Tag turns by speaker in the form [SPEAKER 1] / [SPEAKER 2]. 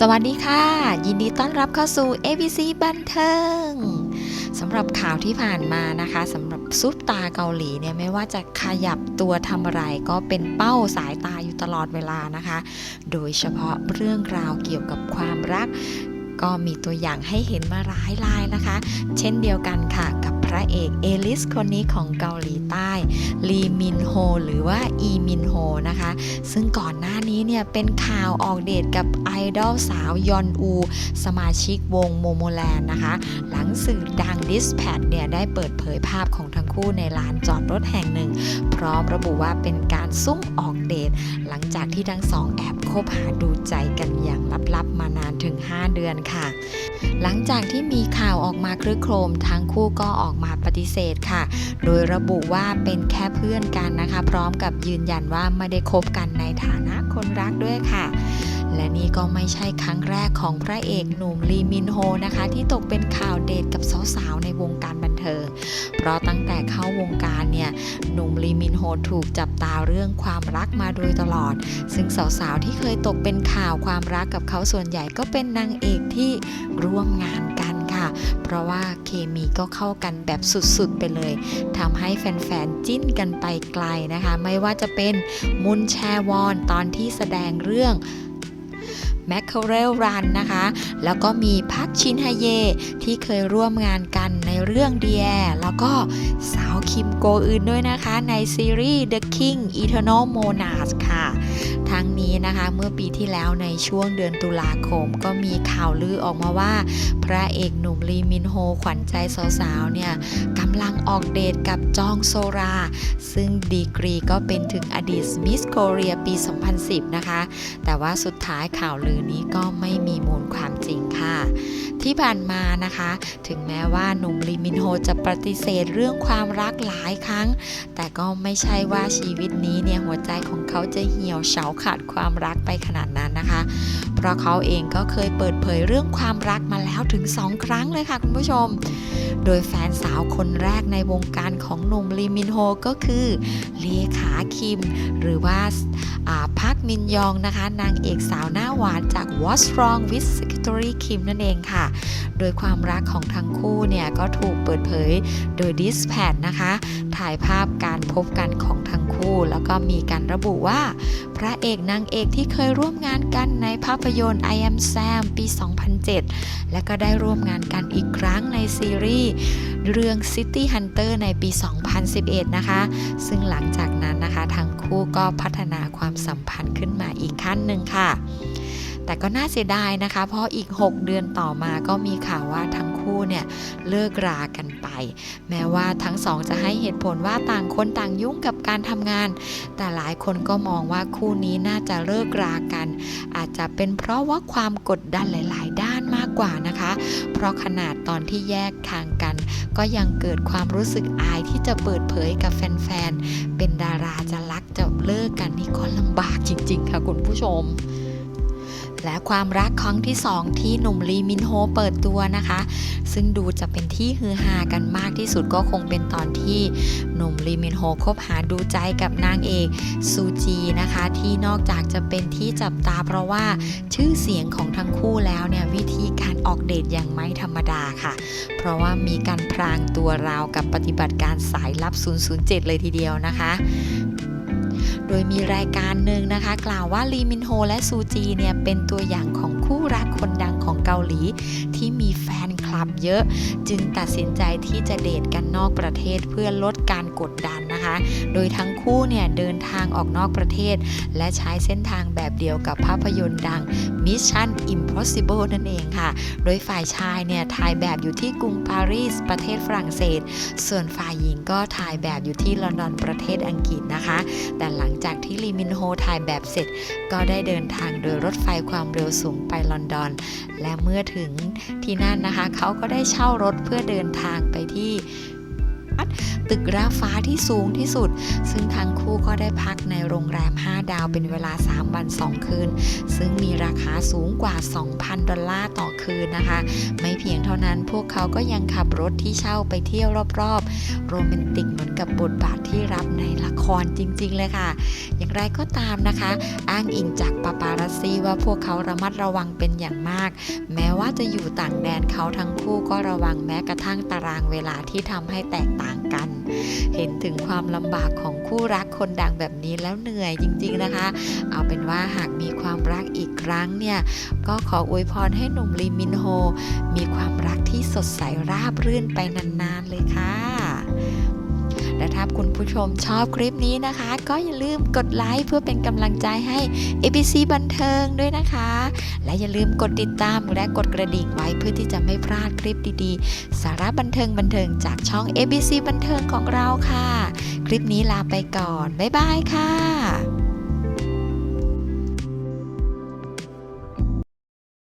[SPEAKER 1] สวัสดีค่ะ ยินดีต้อนรับเข้าสู่ ABC บันเทิงสำหรับข่าวที่ผ่านมานะคะสำหรับซุปตาเกาหลีเนี่ยไม่ว่าจะขยับตัวทำอะไรก็เป็นเป้าสายตาอยู่ตลอดเวลานะคะ โดยเฉพาะเรื่องราวเกี่ยวกับความรัก ก็มีตัวอย่างให้เห็นมาหลายรายนะคะ เช่นเดียวกันค่ะกับ พระเอกเอลิสคนนี้ของเกาหลีใต้ลีมินโฮหรือว่าอีมินโฮนะคะ ซึ่งก่อนหน้านี้เนี่ยเป็นข่าวออกเดทกับไอดอลสาวยอนอู สมาชิกวงโมโมแลนนะคะ หลังสื่อดังดิสแพดเนี่ยได้เปิดเผยภาพของทั้งคู่ในลานจอดรถแห่งหนึ่ง พร้อมระบุว่าเป็นการซุ่มออกเดท หลังจากที่ทั้งสองแอบคบหาดูใจกันอย่างลับๆมานานถึง 5 เดือนค่ะ หลังจากที่มีข่าวออกมาคลึกโครมทั้งคู่ก็ออกมาปฏิเสธค่ะ โดยระบุว่าเป็นแค่เพื่อนกันนะคะ พร้อมกับยืนยันว่าไม่ได้คบกันในฐานะคนรักด้วยค่ะ และนี่ก็ไม่ใช่ครั้งแรกของพระเอกหนุ่มลีมินโฮนะคะ ที่ตกเป็นข่าวเดทกับสาวๆในวงการบันเทิง เพราะตั้งแต่เข้าวงการเนี่ยหนุ่มลีมินโฮถูกจับตาเรื่องความรักมาโดยตลอด ซึ่งสาวๆที่เคยตกเป็นข่าวความรักกับเขาส่วนใหญ่ก็เป็นนางเอกที่ร่วมงานกันค่ะเพราะว่าเคมีก็เข้ากันแบบสุดๆไปเลยทำให้แฟนๆจิ้นกันไปไกลนะคะ ไม่ว่าจะเป็นมุนแชวอนตอนที่แสดงเรื่อง แมคเคเรลรันนะคะ แล้วก็มีพักชินฮเย ที่เคยร่วมงานกันในเรื่องเดียแล้วก็สาวคิมโกอื่นด้วยนะคะ ในซีรีส์ The King Eternal Monarch ครั้งนี้นะคะ เมื่อปีที่แล้วในช่วงเดือนตุลาคม ก็มีข่าวลือออกมาว่า พระเอกหนุ่มลีมินโฮขวัญใจสาวๆเนี่ยกำลังออกเดทกับจองโซรา ซึ่งดีกรีก็เป็นถึงอดีตมิสโกเรียปี 2010 นะคะ แต่ว่าสุดท้ายข่าวลือนี้ก็ไม่มีมูลความจริง ค่ะ ที่ผ่านมานะคะ ถึงแม้ว่าหนุ่มลีมินโฮจะปฏิเสธเรื่องความรักหลายครั้ง แต่ก็ไม่ใช่ว่าชีวิตนี้เนี่ยหัวใจของเขาจะเหี่ยวเฉาขาดความรักไปขนาดนั้นนะคะ เพราะเขาเองก็เคยเปิดเผยเรื่องความรักมาแล้วถึง 2 ครั้งเลยค่ะคุณผู้ชม โดยแฟนสาวคนแรกในวงการของหนุ่มลีมินโฮก็คือเลขาคิม หรือว่าอาพักมินยองนะคะ นางเอกสาวหน้าหวานจาก What's Wrong with Secretary Kim นั่นเองค่ะ โดยความรักของทั้งคู่เนี่ยก็ถูกเปิดเผยโดย Dispatch นะคะ ถ่ายภาพการพบกันของทั้งคู่ แล้วก็มีการระบุว่า พระเอกนางเอกที่เคยร่วมงานกันในภาพยนตร์ I Am Sam ปี 2007 และก็ได้ร่วมงานกันอีกครั้งในซีรีส์เรื่อง City Hunter ในปี 2011 นะคะ ซึ่งหลังจากนั้นนะคะทั้งคู่ก็พัฒนาความสัมพันธ์ขึ้นมาอีกขั้นหนึ่งค่ะ แต่ก็น่าเสียดายนะคะ เพราะอีก 6 เดือนต่อมาก็มีข่าวว่าทั้งคู่เนี่ยเลิกรากันไป แม้ว่าทั้งสองจะให้เหตุผลว่าต่างคนต่างยุ่งกับการทำงาน แต่หลายคนก็มองว่าคู่นี้น่าจะเลิกรากัน อาจจะเป็นเพราะว่าความกดดันหลาย ๆ ด้านมากกว่านะคะ เพราะขนาดตอนที่แยกทางกัน ก็ยังเกิดความรู้สึกอายที่จะเปิดเผยกับแฟน ๆ เป็นดาราจะรักจะเลิกกันนี่ก็ลำบากจริง ๆ ค่ะคุณผู้ชม และความรักครั้งที่ 2 ที่หนุ่มลีมินโฮเปิดตัวนะคะ ซึ่งดูจะเป็นที่ฮือฮากันมากที่สุดก็คงเป็นตอนที่หนุ่มลีมินโฮคบหาดูใจกับนางเอกซูจีนะคะ ที่นอกจากจะเป็นที่จับตาเพราะว่าชื่อเสียงของทั้งคู่แล้วเนี่ยวิธีการออกเดทอย่างไม่ธรรมดาค่ะ เพราะว่ามีการพรางตัวราวกับปฏิบัติการสายลับ 007 เลยทีเดียวนะคะ โดยมีรายการหนึ่งนะคะ กล่าวว่าลีมินโฮและซูจีเนี่ยเป็นตัวอย่างของคู่รักคนดังของเกาหลี ที่มีแฟนคลับเยอะ จึงตัดสินใจที่จะเดทกันนอกประเทศเพื่อลดการกดดันนะคะ โดยทั้งคู่เนี่ยเดินทางออกนอกประเทศ และใช้เส้นทางแบบเดียวกับภาพยนตร์ดัง Mission Impossible นั่นเองค่ะ โดยฝ่ายชายเนี่ยถ่ายแบบอยู่ที่กรุงปารีสประเทศฝรั่งเศส ส่วนฝ่ายหญิงก็ถ่ายแบบอยู่ที่ลอนดอนประเทศอังกฤษนะคะ แต่หลังจากที่ลีมินโฮถ่ายแบบเสร็จ ก็ได้เดินทางโดยรถไฟความเร็วสูงไปลอนดอน และเมื่อถึงที่นั่นนะคะ เขาก็ได้เช่ารถเพื่อเดินทางไปที่ตึกราฟ้าที่สูงที่สุด ซึ่งทั้ง ก็ได้พักในโรงแรม 5 ดาวเป็นเวลา 3 วัน 2 คืน ซึ่งมีราคาสูงกว่า 2,000 ดอลลาร์ต่อคืนนะคะ ไม่เพียงเท่านั้นพวกเขาก็ยังขับรถที่เช่าไปเที่ยวรอบๆ โรแมนติกเหมือนกับบทบาทที่รับในละครจริงๆเลยค่ะ อย่างไรก็ตามนะคะ อ้างอิงจากปาปารัสซีว่าพวกเขาระมัดระวังเป็นอย่างมาก แม้ว่าจะอยู่ต่างแดนเขาทั้งคู่ก็ระวังแม้กระทั่งตารางเวลาที่ทำให้แตกต่างกัน เห็นถึงความลำบากของ คู่รักคนดังแบบนี้แล้วเหนื่อยจริง ๆนะคะ เอาเป็นว่าหากมีความรักอีกครั้งเนี่ย ก็ขออวยพรให้หนุ่มลีมินโฮ มีความรักที่สดใสราบรื่นไปนานๆเลยค่ะและถ้าคุณผู้ชมชอบคลิปนี้นะคะ ก็อย่าลืมกดไลค์เพื่อเป็นกำลังใจให้ ABC บันเทิงด้วยนะคะ และอย่าลืมกดติดตามและกดกระดิ่งไว้เพื่อที่จะไม่พลาดคลิปดีๆ สาระบันเทิงบันเทิงจากช่อง ABC บันเทิงของเราค่ะ คลิปนี้ลาไปก่อน บ๊ายบายค่ะ